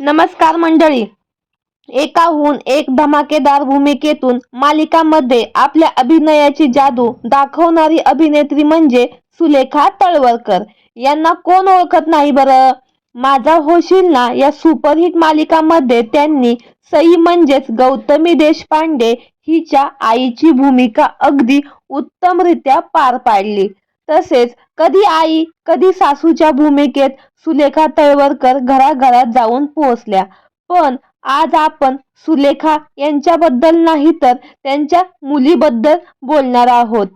नमस्कार मंडळी. एकाहून एक धमाकेदार भूमिकेतून मालिकामध्ये आपल्या अभिनयाची जादू दाखवणारी अभिनेत्री म्हणजे सुलेखा तळवरकर यांना कोण ओळखत नाही बरं? माझा होशील ना या सुपरहिट मालिकामध्ये त्यांनी सई म्हणजेच गौतमी देशपांडे हिच्या आईची भूमिका अगदी उत्तमरित्या पार पाडली. तसेच कधी आई कधी सासूच्या भूमिकेत सुलेखा तळवरकर घराघरात जाऊन पोहोचल्या. पण आज आपण सुलेखा यांच्याबद्दल नाही तर त्यांच्या मुलीबद्दल बोलणार आहोत.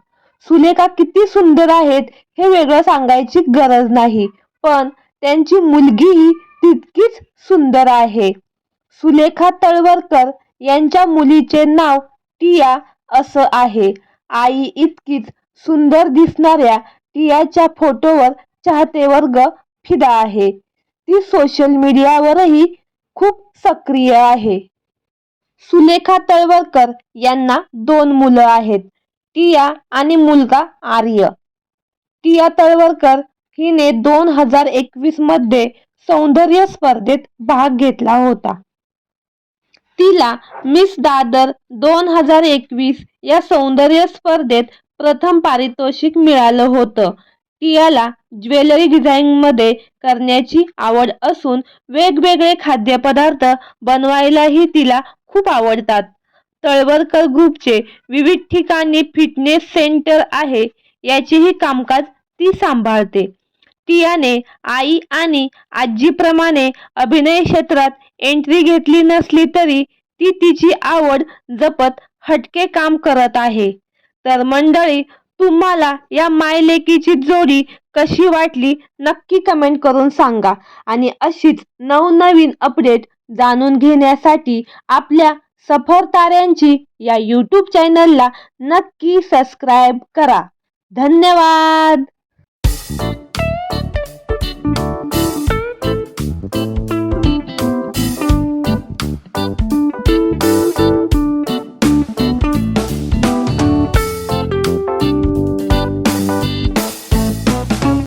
सुलेखा किती सुंदर आहेत हे वेगळं सांगायची गरज नाही पण त्यांची मुलगीही तितकीच सुंदर आहे. सुलेखा तळवरकर यांच्या मुलीचे नाव टिया असं आहे. आई इतकीच सुंदर दिसणाऱ्या रियाच्या फोटोवर चाहते वर्ग फिदा आहे. ती सोशल मीडियावरही खूप सक्रिय आहे. सुलेखा तळवलकर यांना दोन मुलं आहेत टिया आणि मुलगा आर्य. टिया तळवलकर हिने दोन हजार एकवीसमध्ये सौंदर्य स्पर्धेत भाग घेतला होता. तिला मिस दादर दोन हजार एकवीस या सौंदर्य स्पर्धेत प्रथम पारितोषिक मिळालं होतं. टियाला ज्वेलरी डिझाईनमध्ये करण्याची आवड असून वेगवेगळे खाद्यपदार्थ बनवायलाही तिला खूप आवडतात. तळवरकर ग्रुपचे विविध ठिकाणी फिटनेस सेंटर आहे याचेही कामकाज ती सांभाळते. टियाने आई आणि आजीप्रमाणे अभिनय क्षेत्रात एंट्री घेतली नसली तरी ती तिची आवड जपत हटके काम करत आहे. तर मंडळी तुम्हाला या मायलेकीची जोडी कशी वाटली नक्की कमेंट करून सांगा. आणि अशीच नवनवीन अपडेट जाणून घेण्यासाठी आपल्या सफर ताऱ्यांची या यूट्यूब चॅनलला नक्की सबस्क्राईब करा. धन्यवाद!